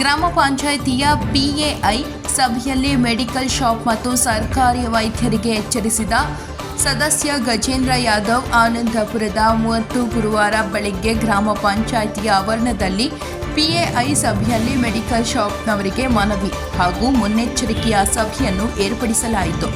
ಗ್ರಾಮ ಪಂಚಾಯಿತಿಯ ಪಿಎಐ ಸಭೆಯಲ್ಲಿ ಮೆಡಿಕಲ್ ಶಾಪ್ ಮತ್ತು ಸರ್ಕಾರಿ ವೈದ್ಯರಿಗೆ ಎಚ್ಚರಿಸಿದ ಸದಸ್ಯ ಗಜೇಂದ್ರ ಯಾದವ್, ಆನಂದಪುರದ ಮೂವತ್ತು ಗುರುವಾರ ಬೆಳಗ್ಗೆ ಗ್ರಾಮ ಪಂಚಾಯಿತಿಯ ಆವರಣದಲ್ಲಿ ಪಿಎಐ ಸಭೆಯಲ್ಲಿ ಮೆಡಿಕಲ್ ಶಾಪ್ನವರಿಗೆ ಮನವಿ ಹಾಗೂ ಮುನ್ನೆಚ್ಚರಿಕೆಯ ಸಭೆಯನ್ನು ಏರ್ಪಡಿಸಲಾಯಿತು.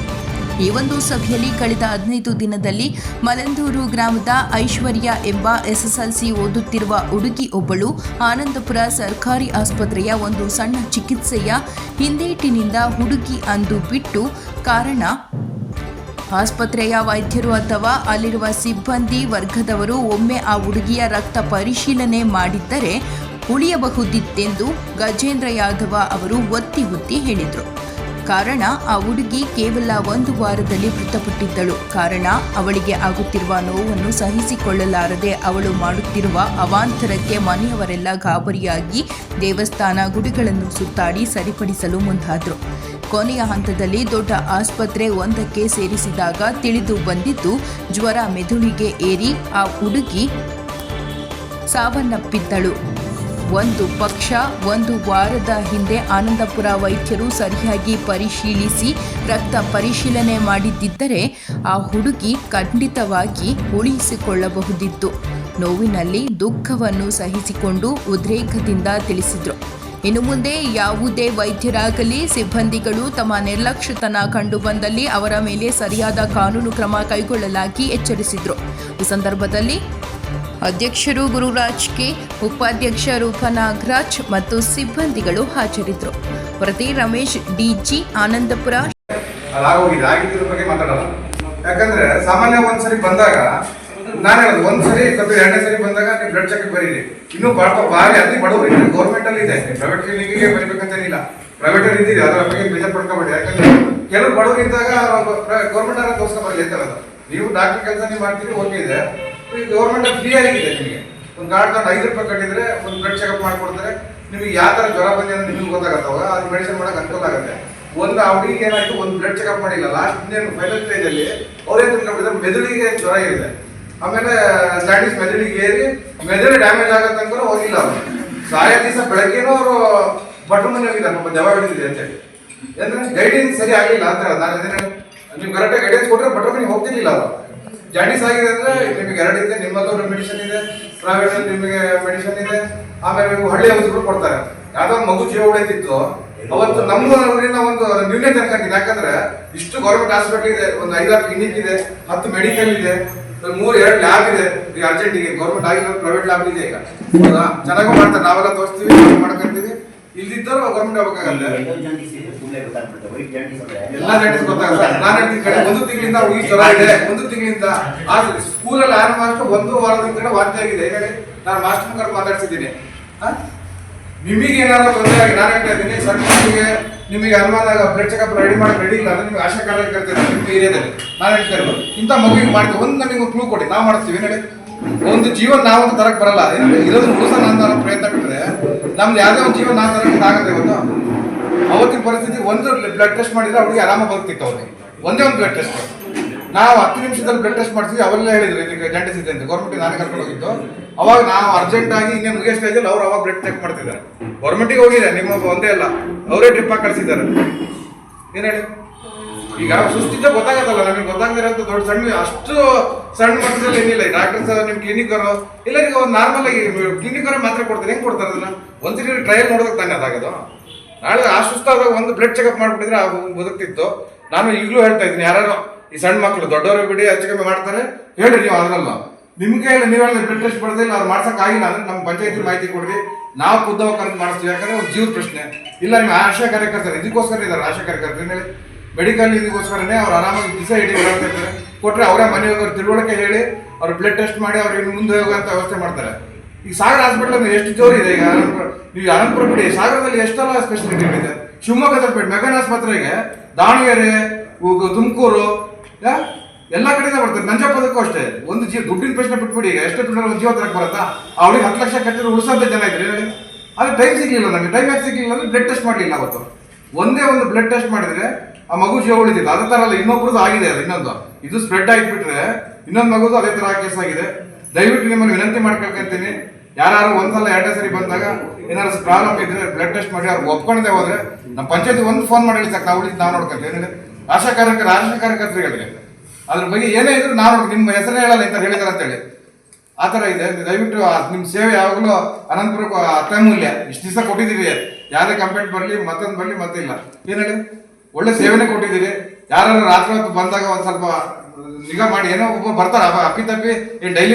ಈ ಒಂದು ಸಭೆಯಲ್ಲಿ ಕಳೆದ ಹದಿನೈದು ದಿನದಲ್ಲಿ ಮಲಂದೂರು ಗ್ರಾಮದ ಐಶ್ವರ್ಯ ಎಂಬ ಎಸ್ಎಸ್ಎಲ್ಸಿ ಓದುತ್ತಿರುವ ಹುಡುಗಿ ಒಬ್ಬಳು ಆನಂದಪುರ ಸರ್ಕಾರಿ ಆಸ್ಪತ್ರೆಯ ಒಂದು ಸಣ್ಣ ಚಿಕಿತ್ಸೆಯ ಹಿಂದೇಟಿನಿಂದ ಹುಡುಗಿ ಅಂದು ಬಿಟ್ಟು ಕಾರಣ, ಆಸ್ಪತ್ರೆಯ ವೈದ್ಯರು ಅಥವಾ ಅಲ್ಲಿರುವ ಸಿಬ್ಬಂದಿ ವರ್ಗದವರು ಒಮ್ಮೆ ಆ ಹುಡುಗಿಯ ರಕ್ತ ಪರಿಶೀಲನೆ ಮಾಡಿದ್ದರೆ ಉಳಿಯಬಹುದಿತ್ತೆಂದು ಗಜೇಂದ್ರ ಯಾದವ ಅವರು ಒತ್ತಿ ಒತ್ತಿ ಹೇಳಿದರು. ಕಾರಣ ಆ ಹುಡುಗಿ ಕೇವಲ ಒಂದು ವಾರದಲ್ಲಿ ಮೃತಪಟ್ಟಿದ್ದಳು. ಕಾರಣ, ಅವಳಿಗೆ ಆಗುತ್ತಿರುವ ನೋವನ್ನು ಸಹಿಸಿಕೊಳ್ಳಲಾರದೆ ಅವಳು ಮಾಡುತ್ತಿರುವ ಅವಾಂತರಕ್ಕೆ ಮನೆಯವರೆಲ್ಲ ಗಾಬರಿಯಾಗಿ ದೇವಸ್ಥಾನ ಗುಡಿಗಳನ್ನು ಸುತ್ತಾಡಿ ಸರಿಪಡಿಸಲು ಮುಂದಾದರು. ಕೊನೆಯ ಹಂತದಲ್ಲಿ ದೊಡ್ಡ ಆಸ್ಪತ್ರೆ ಒಂದಕ್ಕೆ ಸೇರಿಸಿದಾಗ ತಿಳಿದು ಬಂದಿದ್ದು, ಜ್ವರ ಮೆದುಳಿಗೆ ಏರಿ ಆ ಹುಡುಗಿ ಸಾವನ್ನಪ್ಪಿದ್ದಳು. ಒಂದು ಪಕ್ಷ, ಒಂದು ವಾರದ ಹಿಂದೆ ಆನಂದಪುರ ವೈದ್ಯರು ಸರಿಯಾಗಿ ಪರಿಶೀಲಿಸಿ ರಕ್ತ ಪರಿಶೀಲನೆ ಮಾಡಿದ್ದಿದ್ದರೆ ಆ ಹುಡುಗಿ ಖಂಡಿತವಾಗಿ ಉಳಿಸಿಕೊಳ್ಳಬಹುದಿತ್ತು. ನೋವಿನಲ್ಲಿ ದುಃಖವನ್ನು ಸಹಿಸಿಕೊಂಡು ಉದ್ರೇಕದಿಂದ ತಿಳಿಸಿದರು. ಇನ್ನು ಮುಂದೆ ಯಾವುದೇ ವೈದ್ಯರಾಗಲಿ, ಸಿಬ್ಬಂದಿಗಳು ತಮ್ಮ ನಿರ್ಲಕ್ಷ್ಯತನ ಕಂಡುಬಂದಲ್ಲಿ ಅವರ ಮೇಲೆ ಸರಿಯಾದ ಕಾನೂನು ಕ್ರಮ ಕೈಗೊಳ್ಳಲಾಗಿ ಎಚ್ಚರಿಸಿದರು. ಈ ಸಂದರ್ಭದಲ್ಲಿ ಅಧ್ಯಕ್ಷರು ಗುರುರಾಜ್ ಕೆ ಉಪಾಧ್ಯಕ್ಷ ರೂಪ ನಾಗರಾಜ್ ಮತ್ತು ಸಿಬ್ಬಂದಿಗಳು ಹಾಜರಿದ್ದರು. ವರದಿ ರಮೇಶ್, ಡಿಜಿ ಆನಂದಪುರ. ಯಾಕಂದ್ರೆ ಸಾಮಾನ್ಯ ಒಂದ್ಸರಿ ಬಂದಾಗ ನಾನು ಹೇಳೋದು ಒಂದ್ಸರಿ ಕಬ್ಬಿ ಎರಡನೇ ಸರಿ ಬಂದಾಗ ನೀವು ಬ್ಲಡ್ ಚೆಕ್ ಬರೀರಿ. ಇನ್ನು ಬಹಳ ಭಾರಿ ಅಲ್ಲಿ ಬಡವರು ಇನ್ನು ಗೌರ್ಮೆಂಟ್ ಅಲ್ಲಿ ಇದೆ. ಪ್ರೈವೇಟ್ ಕ್ಲಿನಿಕ್ಗೆ ಬರಬೇಕಂತೇನಿಲ್ಲ ಪ್ರೈವೇಟ್ ಅಲ್ಲಿ ಇದ್ದೀರಿ, ಅದರ ಬಗ್ಗೆ ಬೇಜಾರ್ ಪಡ್ಕೊಬೇಡಿ. ಯಾಕಂದ್ರೆ ಕೆಲವು ಬಡವರು ಇದ್ದಾಗ ಗೌರ್ಮೆಂಟ್ ಅವ್ರ ತೋರ್ಸ್ಕೊಂಡ್ ಬರ್ಲಿ ಅಂತ ಹೇಳೋದು ನೀವು ಡಾಕ್ಟರ್ ಕೆಲಸ ನೀವು ಮಾಡ್ತೀರಿ ಓಕೆ ಇದೆ. ಗೌರ್ಮೆಂಟ್ ಫ್ರೀ ಆಗಿದೆ ನಿಮಗೆ. ಒಂದು ಕಾರ್ಡ್ ತಗೊಂಡು ಐದು ರೂಪಾಯಿ ಕಟ್ಟಿದ್ರೆ ಒಂದು ಬ್ಲಡ್ ಚೆಕಪ್ ಮಾಡಿಕೊಡ್ತಾರೆ. ನಿಮಗೆ ಯಾವ ಥರ ಜ್ವರ ಬಂದಿದೆ ಅಂತ ನಿಮಗೆ ಗೊತ್ತಾಗತ್ತವ ಅದು ಮೆಡಿಸಿನ್ ಮಾಡೋಕೆ ಅನುಕೂಲ ಆಗುತ್ತೆ. ಒಂದು ಆ ಹುಡುಗಿಗೆ ಏನಾಯಿತು? ಒಂದು ಬ್ಲಡ್ ಚೆಕಪ್ ಮಾಡಿಲ್ಲ. ಲಾಸ್ಟ್ ಇನ್ನೇನು ಫೈನಲ್ ಸ್ಟೇಜಲ್ಲಿ ಅವ್ರೇನು ತಿಳ್ಕೊಂಡಿದ್ದಾರೆ ಮೆದುಳಿಗೆ ಜ್ವರ ಇದೆ ಆಮೇಲೆ ಸ್ಟ್ಯಾಂಡಿಸ್ ಮೆದುಳಿಗೆ ಏರಿ, ಮೆದುಳು ಡ್ಯಾಮೇಜ್ ಆಗೋ ತನಕ ಹೋಗಿಲ್ಲ ಅವರು. ಸಾಯ ದಿವಸ ಬೆಳಗ್ಗೆನೂ ಅವರು ಬಟ್ಟೆ ಮನೆ ಹೋಗಿದ್ದಾರೆ ನಮ್ಮ ದೆವ್ವ ಹಿಡಿದಿದೆ ಅಂತ ಹೇಳಿ. ಅಂದ್ರೆ ಗೈಡೆನ್ಸ್ ಸರಿ ಆಗಿಲ್ಲ. ಅಂತ ನಾನು ನೀವು ಕರೆಕ್ಟಾಗಿ ಗೈಡೆನ್ಸ್ ಕೊಟ್ಟರೆ ಬಟ್ಟೆ ಮನೆಗೆ ಹೋಗ್ತಿರ್ಲಿಲ್ಲ ಅವರು. ಜಾಂಡೀಸ್ ಆಗಿದೆ ಅಂದ್ರೆ ನಿಮಗೆ ಎರಡು ಇದೆ ನಿಮ್ಮಲ್ಲೂ ಮೆಡಿಸಿನ್ ಇದೆ ಪ್ರೈವೇಟ್ ನಿಮಗೆ ಮೆಡಿಸಿನ್ ಇದೆ, ಆಮೇಲೆ ನೀವು ಹಳ್ಳಿ ಔಷಧಿಗಳು ಕೊಡ್ತಾರೆ. ಯಾವ್ದೋ ಮಗು ಜೀವ ಉಳಿತಿತ್ತು ಅವತ್ತು ನಮ್ಮ ಊರಿನ ಒಂದು ನ್ಯೂನ್ಯತೆ ಅನ್ಕೊಂಡಿದ್ದೆ ಯಾಕಂದ್ರೆ ಇಷ್ಟು ಗೌರ್ಮೆಂಟ್ ಹಾಸ್ಪಿಟಲ್ ಇದೆ, ಒಂದು ಐದಾರು ಕ್ಲಿನಿಕ್ ಇದೆ, ಹತ್ತು ಮೆಡಿಕಲ್ ಇದೆ ಮೂರು, ಎರಡು ಲ್ಯಾಬ್ ಇದೆ. ಈಗ ಅರ್ಜೆಂಟಿಗೆ ಗೌರ್ಮೆಂಟ್ ಆಗಿರೋ ಪ್ರೈವೇಟ್ ಲ್ಯಾಬ್ ಇದೆ ಈಗ. ಚೆನ್ನಾಗೂ ಮಾಡ್ತಾರೆ. ನಾವೆಲ್ಲ ತೋರಿಸ್ತೀವಿ ಮಾಡ್ಕೊಂತೀವಿ ಇಲ್ದಿದ್ದರು ಗೌರ್ಮೆಂಟ್ ಹೋಗ್ಬೇಕಾಗಲ್ಲ ಎಲ್ಲ ಜಾಂಡೀಸ್ ಗೊತ್ತಾಗಲ್ಲ ನಾನು ಹೇಳ್ತೀನಿ ಕಡೆ ಒಂದು ತಿಂಗಳಿಂದ ಹುಡುಗಿ ಜ್ವರ ಇದೆ ಒಂದು ತಿಂಗಳಿಂದ ಆದ್ರೆ ಸ್ಕೂಲಲ್ಲಿ ಆರು ಮಾಸ್ಟರ್ ಒಂದು ವಾರದ ಕಡೆ ವಾರ್ತೆ ಆಗಿದೆ. ನಾನು ಮಾಸ್ಟರ್ ಮುಖಾಂತರ ಮಾತಾಡ್ಸಿದ್ದೀನಿ? ನಿಮಗೆ ಏನಾದ್ರು ತೊಂದರೆ ಆಗಿ ನಾನು ಹೇಳ್ತಾ ಇದ್ದೀನಿ ಸಣ್ಣ ಮಕ್ಕಳಿಗೆ ನಿಮಗೆ ಅನುಮಾನ ಬ್ಲಡ್ ಚೆಕಪ್ ರೆಡಿ ಮಾಡಿ ರೆಡಿ ಇಲ್ಲ ಅಂದ್ರೆ ನಿಮ್ಗೆ ಆಶಾ ಕಾರ್ಯಕರ್ತರು ನಿಮ್ಮ ಏರಿಯಾದಲ್ಲಿ ನಾನು ಹೇಳ್ತಾ ಇರೋದು ಇಂಥ ಮಗುವಿಗೆ ಮಾಡ್ತೀವಿ ಒಂದು ನಮಗೆ ಕ್ಲೂ ಕೊಡಿ. ನಾವು ಮಾಡ್ತೀವಿ ಹೇಳಿ? ಒಂದು ಜೀವನ ನಾವಂತೂ ತರಕ್ ಬರಲ್ಲ. ಇರೋದು ಉಳಿಸೋಣ ಅಂತ ಪ್ರಯತ್ನ ಬಿಟ್ಟರೆ ನಮ್ದು ಯಾವುದೇ ಒಂದು ಜೀವನ ಆ ಥರ ಆಗುತ್ತೆ ಇವತ್ತು ಅವತ್ತಿನ ಪರಿಸ್ಥಿತಿ ಒಂದು ಬ್ಲಡ್ ಟೆಸ್ಟ್ ಮಾಡಿದ್ರೆ ಅವ್ರಿಗೆ ಆರಾಮ ಬದುಕ್ತಿತ್ತು ಅವ್ರಿಗೆ. ಒಂದೇ ಒಂದು ಬ್ಲಡ್ ಟೆಸ್ಟ್ ನಾವು ಹತ್ತು ನಿಮಿಷದಲ್ಲಿ ಬ್ಲಡ್ ಟೆಸ್ಟ್ ಮಾಡ್ತೀವಿ ಅವೆಲ್ಲ ಹೇಳಿದ್ರು ಇದಕ್ಕೆ ಜಂಟಿಸ್ ಇದೆ ಅಂತ. ಗೌರ್ಮೆಂಟ್ ನಾನೇ ಕರ್ಕೊಂಡು ಹೋಗಿದ್ದು. ಅವಾಗ ನಾವು ಅರ್ಜೆಂಟ್ ಆಗಿ ಇನ್ನೇನು ಮುಗಿಯೋ ಸ್ಟೇಜಲ್ಲಿ ಅವ್ರು ಅವಾಗ ಬ್ಲಡ್ ಚೆಕ್ ಮಾಡ್ತಿದ್ದಾರೆ. ಗೌರ್ಮೆಂಟಿಗೆ ಹೋಗಿದೆ ನಿಮ್ಮ ಒಂದೇ ಅಲ್ಲ. ಅವರೇ ಟ್ರಿಪ್ ಹಾಕಿ ಕಳಿಸಿದ್ದಾರೆ. ಏನು ಹೇಳಿ? ಈಗ ಸುಸ್ತಿದ್ದ ಗೊತ್ತಾಗತ್ತಲ್ಲ, ನಮಗೆ ಗೊತ್ತಾಗದಿರಂತ ದೊಡ್ಡ ಸಣ್ಣ, ಅಷ್ಟು ಸಣ್ಣ ಮಟ್ಟದಲ್ಲಿ ಏನಿಲ್ಲ. ಡಾಕ್ಟರ್ಸ್ ನಿಮ್ ಕ್ಲಿನಿಕ್ ಅವರು ಇಲ್ಲ ಈಗ ಒಂದು ನಾರ್ಮಲ್ ಆಗಿ ಕ್ಲಿನಿಕ್ ಅವರೇ ಮಾತ್ರ ಕೊಡ್ತಾರೆ? ಹೆಂಗ್ ಕೊಡ್ತಾರೆ ಅದನ್ನ? ಒಂದ್ಸರಿ ಟ್ರಯಲ್ ನೋಡೋದಕ್ಕೆ ತಾನೇ ಅದಾಗದು. ನಾಳೆ ಆ ಸುಸ್ತಾದಾಗ ಒಂದು ಬ್ಲಡ್ ಚೆಕಪ್ ಮಾಡ್ಬಿಟ್ಟಿದ್ರೆ ಆ ಬದುಕ್ತಿತ್ತು. ನಾನು ಈಗಲೂ ಹೇಳ್ತಾ ಇದ್ದೀನಿ ಯಾರು ಈ ಸಣ್ಣ ಮಕ್ಕಳು ದೊಡ್ಡವರು ಬಿಡಿ, ಹೆಚ್ಚು ಕಮ್ಮಿ ಮಾಡ್ತಾರೆ. ಹೇಳ್ರಿ ನೀವು ಅದರಲ್ಲ. ನಿಮ್ಗೆ ಇಲ್ಲ ನೀವು ಹೇಳಿದ್ರೆ ಬ್ಲಡ್ ಟೆಸ್ಟ್ ಇಲ್ಲ, ಅವ್ರು ಮಾಡ್ಸಕ್ ಆಗಿಲ್ಲ ಅಂದ್ರೆ ನಮ್ಮ ಪಂಚಾಯತಿ ಮಾಹಿತಿ ಕೊಡ್ರಿ. ನಾವು ಖುದ್ದವಾಗಿ ಕರೆದು ಮಾಡಿಸ್ತೀವಿ. ಯಾಕಂದ್ರೆ ಒಂದು ಜೀವ ಪ್ರಶ್ನೆ. ಇಲ್ಲ ನಿಮ್ಮ ಆಶಾ ಕಾರ್ಯಕರ್ತರು, ಇದಕ್ಕೋಸ್ಕರ ಇದ್ದಾರೆ ಆಶಾ ಕಾರ್ಯಕರ್ತರು. ಹೇಳಿ? ಮೆಡಿಕಲ್ ಇದಕ್ಕೋಸ್ಕರನೇ ಅವ್ರು ಆರಾಮಾಗಿ ದಿವಸ ಇಡೀ ಓಡಾಡ್ತಿರ್ತಾರೆ ಕೊಟ್ಟರೆ ಅವರೇ ಮನೆ ಹೋಗೋರು ತಿಳುವಳಿಕೆ ಹೇಳಿ, ಅವ್ರು ಬ್ಲಡ್ ಟೆಸ್ಟ್ ಮಾಡಿ ಅವ್ರಿಗೆ ಮುಂದೆ ಹೋಗುವಂಥ ವ್ಯವಸ್ಥೆ ಮಾಡ್ತಾರೆ. ಈಗ ಸಾಗರ ಹಾಸ್ಪಿಟಲ್ ಎಷ್ಟು ಜೋರು ಇದೆ ಈಗ ನೀವು ಅನಂತಪುರ ಬಿಡಿ ಸಾಗರದಲ್ಲಿ ಎಷ್ಟೆಲ್ಲ ಸ್ಪೆಷಾಲಿಟಿ ಇದೆ? ಶಿವಮೊಗ್ಗದಲ್ಲಿ ಬಿಡಿ ಮೆಗನ್ ಆಸ್ಪತ್ರೆಗೆ ದಾವಣಗೆರೆ ತುಮಕೂರು? ಎಲ್ಲ ಕಡೆಯಿಂದ ಬರ್ತಾರೆ. ನಂಜಪ್ಪದಕ್ಕೂ ಅಷ್ಟೇ. ಒಂದು ಜೀವ ದುಡ್ಡಿನ ಪ್ರಶ್ನೆ ಬಿಟ್ಬಿಡಿ ಈಗ. ಎಷ್ಟು ದುಡ್ಡು ಒಂದು ಜೀವ ತರಕ್ಕೆ ಬರುತ್ತಾ? ಅವಳಿಗೆ ಹತ್ತು ಲಕ್ಷ ಕಟ್ಟಿದ್ರೆ ಉಳಿಸೋದೇ ಜನ ಇದ್ರೆ ಅದು ಟೈಮ್ ಸಿಗಲಿಲ್ಲ ನಮಗೆ. ಟೈಮ್ ಯಾಕೆ ಸಿಗಲಿಲ್ಲ ಅಂದ್ರೆ ಬ್ಲಡ್ ಟೆಸ್ಟ್ ಮಾಡಲಿಲ್ಲ ಅವತ್ತು. ಒಂದೇ ಒಂದು ಬ್ಲಡ್ ಟೆಸ್ಟ್ ಮಾಡಿದ್ರೆ ಆ ಮಗು ಜೀವ ಉಳಿದಿಲ್ಲ ಅದೇ ಥರ ಅಲ್ಲ, ಇನ್ನೊಬ್ರದ್ದು ಆಗಿದೆ ಅದು, ಇನ್ನೊಂದು. ಇದು ಸ್ಪ್ರೆಡ್ ಆಗಿಬಿಟ್ರೆ ಇನ್ನೊಂದು ಮಗುದು ಅದೇ ಥರ ಕೇಸ್ ಆಗಿದೆ. ದಯವಿಟ್ಟು ನಿಮ್ಮನ್ನು ವಿನಂತಿ ಮಾಡ್ಕೊಳ್ಕೊಂತೀನಿ ಯಾರು ಒಂದ್ಸಲ ಎರಡನೇ ಸರಿ ಬಂದಾಗ ಏನಾದ್ರು ಪ್ರಾಬ್ಲಮ್ ಇದ್ರೆ ಬ್ಲಡ್ ಟೆಸ್ಟ್ ಮಾಡಿ ಅವ್ರು ಒಪ್ಕೊಂಡೆ ಹೋದ್ರೆ ನಮ್ಮ ಪಂಚಾಯತ್ ಒಂದು ಫೋನ್ ಮಾಡಿ ಸಾಕು ನಾವು ಉಳಿದು ನಾವು ನೋಡ್ಕೊಂತೀವಿ. ಏನಿದೆ? ಆಶಾ ಕಾರ್ಯಕರ ಆಶಾ ಕಾರ್ಯಕರ್ತರಿಗೆ ಅದ್ರ ಬಗ್ಗೆ ಏನೇ ಇದ್ರು ನಾವು ನಿಮ್ಮ ಹೆಸರೇ ಹೇಳಲ್ಲ ಅಂತ ಹೇಳಿದಾರೆ ಅಂತೇಳಿ ಆ ಥರ ಇದೆ. ದಯವಿಟ್ಟು ನಿಮ್ಮ ಸೇವೆ ಯಾವಾಗಲೂ ಅನಂತಪುರಕ್ಕೆ ಅತ್ಯಮೂಲ್ಯ. ಇಷ್ಟು ದಿವಸ ಕೊಟ್ಟಿದ್ದೀವಿ. ಯಾರೇ ಕಂಪ್ಲೇಂಟ್ ಬರಲಿ, ಮತ್ತೊಂದು ಬರಲಿ, ಮತ್ತಿಲ್ಲ. ಏನು ಹೇಳಿ? ಒಳ್ಳೆ ಸೇವೆನೇ ಕೊಟ್ಟಿದ್ದೀರಿ. ಯಾರು ರಾತ್ರಿ ಹೊತ್ತು ಬಂದಾಗ ಒಂದು ಸ್ವಲ್ಪ ನಿಗಾ ಮಾಡಿ, ಏನೋ ಒಬ್ಬ ಬರ್ತಾರ ಅಪ್ಪಿತಪ್ಪಿ ಡೈಲಿ